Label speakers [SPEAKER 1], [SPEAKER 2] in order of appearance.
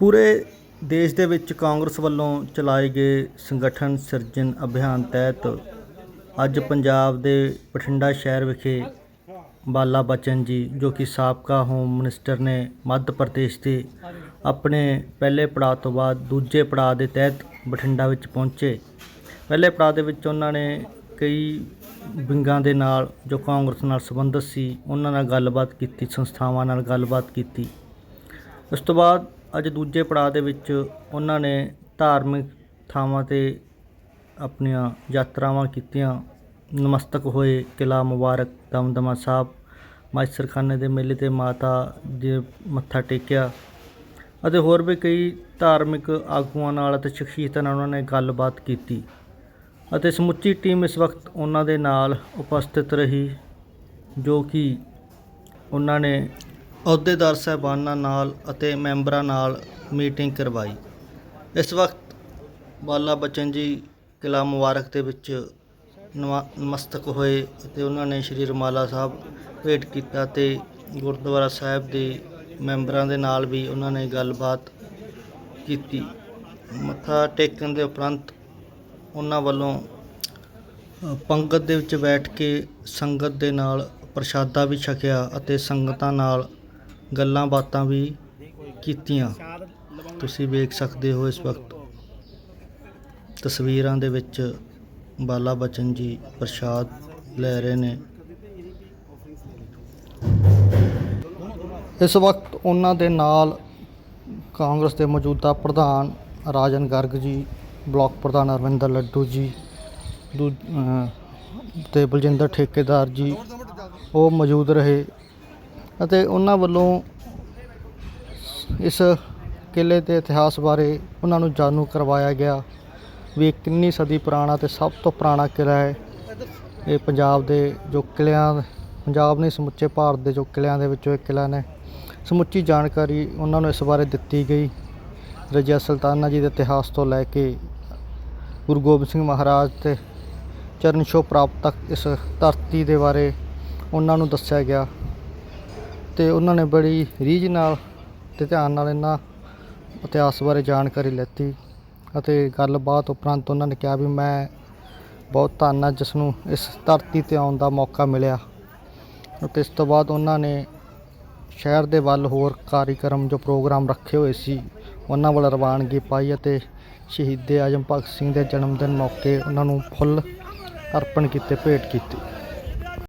[SPEAKER 1] ਪੂਰੇ ਦੇਸ਼ ਦੇ ਵਿੱਚ ਕਾਂਗਰਸ ਵੱਲੋਂ ਚਲਾਏ ਗਏ ਸੰਗਠਨ ਸਿਰਜਣ ਅਭਿਆਨ ਤਹਿਤ ਅੱਜ ਪੰਜਾਬ ਦੇ ਬਠਿੰਡਾ ਸ਼ਹਿਰ ਵਿਖੇ ਬਾਲਾ ਬਚਨ ਜੀ, ਜੋ ਕਿ ਸਾਬਕਾ ਹੋਮ ਮਿਨਿਸਟਰ ਨੇ ਮੱਧ ਪ੍ਰਦੇਸ਼ ਦੇ ਆਪਣੇ ਪਹਿਲੇ ਪੜਾਅ ਤੋਂ ਬਾਅਦ ਦੂਜੇ ਪੜਾਅ ਦੇ ਤਹਿਤ ਬਠਿੰਡਾ ਵਿੱਚ ਪਹੁੰਚੇ। ਪਹਿਲੇ ਪੜਾਅ ਦੇ ਵਿੱਚ ਉਹਨਾਂ ਨੇ ਕਈ ਵਿੰਗਾਂ ਦੇ ਨਾਲ ਜੋ ਕਾਂਗਰਸ ਨਾਲ ਸੰਬੰਧਿਤ ਸੀ, ਉਹਨਾਂ ਨਾਲ ਗੱਲਬਾਤ ਕੀਤੀ, ਸੰਸਥਾਵਾਂ ਨਾਲ ਗੱਲਬਾਤ ਕੀਤੀ। ਉਸ ਤੋਂ ਬਾਅਦ ਅੱਜ ਦੂਜੇ ਪੜਾਅ ਦੇ ਵਿੱਚ ਉਹਨਾਂ ਨੇ ਧਾਰਮਿਕ ਥਾਵਾਂ ਤੇ ਆਪਣੀਆਂ ਯਾਤਰਾਵਾਂ ਕੀਤੀਆਂ। ਨਮਸਤਕ ਹੋਏ ਕਿਲ੍ਹਾ ਮੁਬਾਰਕ, ਦਮਦਮਾ ਸਾਹਿਬ, ਮਾਇਸਰਖਾਨੇ ਦੇ ਮੇਲੇ ਤੇ ਮਾਤਾ ਦੇ ਮੱਥਾ ਟੇਕਿਆ ਅਤੇ ਹੋਰ ਵੀ ਕਈ ਧਾਰਮਿਕ ਆਗੂਆਂ ਨਾਲ ਅਤੇ ਸ਼ਖਸੀਅਤਾਂ ਨਾਲ ਉਹਨਾਂ ਨੇ ਗੱਲਬਾਤ ਕੀਤੀ ਅਤੇ ਸਮੁੱਚੀ ਟੀਮ ਇਸ ਵਕਤ ਉਹਨਾਂ ਦੇ ਨਾਲ ਉਪਸਥਿਤ ਰਹੀ, ਜੋ ਕਿ ਉਹਨਾਂ ਨੇ ਅਹੁਦੇਦਾਰ ਸਾਹਿਬਾਨਾਂ ਨਾਲ ਅਤੇ ਮੈਂਬਰਾਂ ਨਾਲ ਮੀਟਿੰਗ ਕਰਵਾਈ। ਇਸ ਵਕਤ ਬਾਲਾ ਬਚਨ ਜੀ ਕਿਲਾ ਮੁਬਾਰਕ ਦੇ ਵਿੱਚ ਨਵਾ- ਨਮਸਤਕ ਹੋਏ ਅਤੇ ਉਹਨਾਂ ਨੇ ਸ਼੍ਰੀ ਰਮਾਲਾ ਸਾਹਿਬ ਭੇਟ ਕੀਤਾ ਤੇ ਗੁਰਦੁਆਰਾ ਸਾਹਿਬ ਦੇ ਮੈਂਬਰਾਂ ਦੇ ਨਾਲ ਵੀ ਉਹਨਾਂ ਨੇ ਗੱਲਬਾਤ ਕੀਤੀ। ਮੱਥਾ ਟੇਕਣ ਦੇ ਉਪਰੰਤ ਉਹਨਾਂ ਵੱਲੋਂ ਪੰਗਤ ਦੇ ਵਿੱਚ ਬੈਠ ਕੇ ਸੰਗਤ ਦੇ ਨਾਲ ਪ੍ਰਸ਼ਾਦਾ ਵੀ ਛਕਿਆ ਅਤੇ ਸੰਗਤਾਂ ਨਾਲ ਗੱਲਾਂ ਬਾਤਾਂ ਵੀ ਕੀਤੀਆਂ। ਤੁਸੀਂ ਵੇਖ ਸਕਦੇ ਹੋ ਇਸ ਵਕਤ ਤਸਵੀਰਾਂ ਦੇ ਵਿੱਚ ਬਾਲਾ ਬਚਨ ਜੀ ਪ੍ਰਸ਼ਾਦ ਲੈ ਰਹੇ ਨੇ। ਇਸ ਵਕਤ ਉਹਨਾਂ ਦੇ ਨਾਲ ਕਾਂਗਰਸ ਦੇ ਮੌਜੂਦਾ ਪ੍ਰਧਾਨ ਰਾਜਨ ਗਰਗ ਜੀ ਬਲਾਕ ਪ੍ਰਧਾਨ ਅਰਵਿੰਦਰ ਲੱਡੂ ਜੀ ਦੂ ਅ, ਤੇ ਬਲਜਿੰਦਰ ਠੇਕੇਦਾਰ ਜੀ ਉਹ ਮੌਜੂਦ ਰਹੇ। ਅਤੇ ਉਹਨਾਂ ਵੱਲੋਂ ਇਸ ਕਿਲੇ ਦੇ ਇਤਿਹਾਸ ਬਾਰੇ ਉਹਨਾਂ ਨੂੰ ਜਾਣੂ ਕਰਵਾਇਆ ਗਿਆ ਵੀ ਇਹ ਕਿੰਨੀ ਸਦੀ ਪੁਰਾਣਾ ਤੇ ਸਭ ਤੋਂ ਪੁਰਾਣਾ ਕਿਲਾ ਹੈ। ਇਹ ਪੰਜਾਬ ਦੇ ਜੋ ਕਿਲਿਆਂ ਪੰਜਾਬ ਨਹੀਂ, ਸਮੁੱਚੇ ਭਾਰਤ ਦੇ ਜੋ ਕਿਲਿਆਂ ਦੇ ਵਿੱਚੋਂ ਇੱਕ ਕਿਲਾ ਨੇ। ਸਮੁੱਚੀ ਜਾਣਕਾਰੀ ਉਹਨਾਂ ਨੂੰ ਇਸ ਬਾਰੇ ਦਿੱਤੀ ਗਈ। ਰਜਿਆ ਸੁਲਤਾਨਾ ਜੀ ਦੇ ਇਤਿਹਾਸ ਤੋਂ ਲੈ ਕੇ ਗੁਰੂ ਗੋਬਿੰਦ ਸਿੰਘ ਮਹਾਰਾਜ ਤੇ ਚਰਨ ਛੋਹ ਪ੍ਰਾਪਤ ਤੱਕ ਇਸ ਧਰਤੀ ਦੇ ਬਾਰੇ ਉਹਨਾਂ ਨੂੰ ਦੱਸਿਆ ਗਿਆ। ਤੇ ਉਹਨਾਂ ਨੇ ਬੜੀ ਰੀਝ ਨਾਲ ਤੇ ਧਿਆਨ ਨਾਲ ਇਹਨਾਂ ਇਤਿਹਾਸ ਬਾਰੇ ਜਾਣਕਾਰੀ ਲੈਤੀ ਅਤੇ ਗੱਲਬਾਤ ਉਪਰੰਤ ਉਹਨਾਂ ਨੇ ਕਿਹਾ ਵੀ ਮੈਂ ਬਹੁਤ ਧੰਨ ਹਾਂ ਜਿਸ ਨੂੰ ਇਸ ਧਰਤੀ ਤੇ ਆਉਣ ਦਾ ਮੌਕਾ ਮਿਲਿਆ। ਅਤੇ ਇਸ ਤੋਂ ਬਾਅਦ ਉਹਨਾਂ ਨੇ ਸ਼ਹਿਰ ਦੇ ਵੱਲ ਹੋਰ ਕਾਰਿਕਰਮ ਜੋ ਪ੍ਰੋਗਰਾਮ ਰੱਖੇ ਹੋਏ ਸੀ, ਉਹਨਾਂ ਵੱਲ ਰਵਾਨਗੀ ਪਾਈ ਅਤੇ ਸ਼ਹੀਦ ਆਜਮ ਭਗਤ ਸਿੰਘ ਦੇ ਜਨਮ ਦਿਨ ਮੌਕੇ ਉਹਨਾਂ ਨੂੰ ਫੁੱਲ ਅਰਪਣ ਕੀਤੇ, ਭੇਟ ਕੀਤੇ।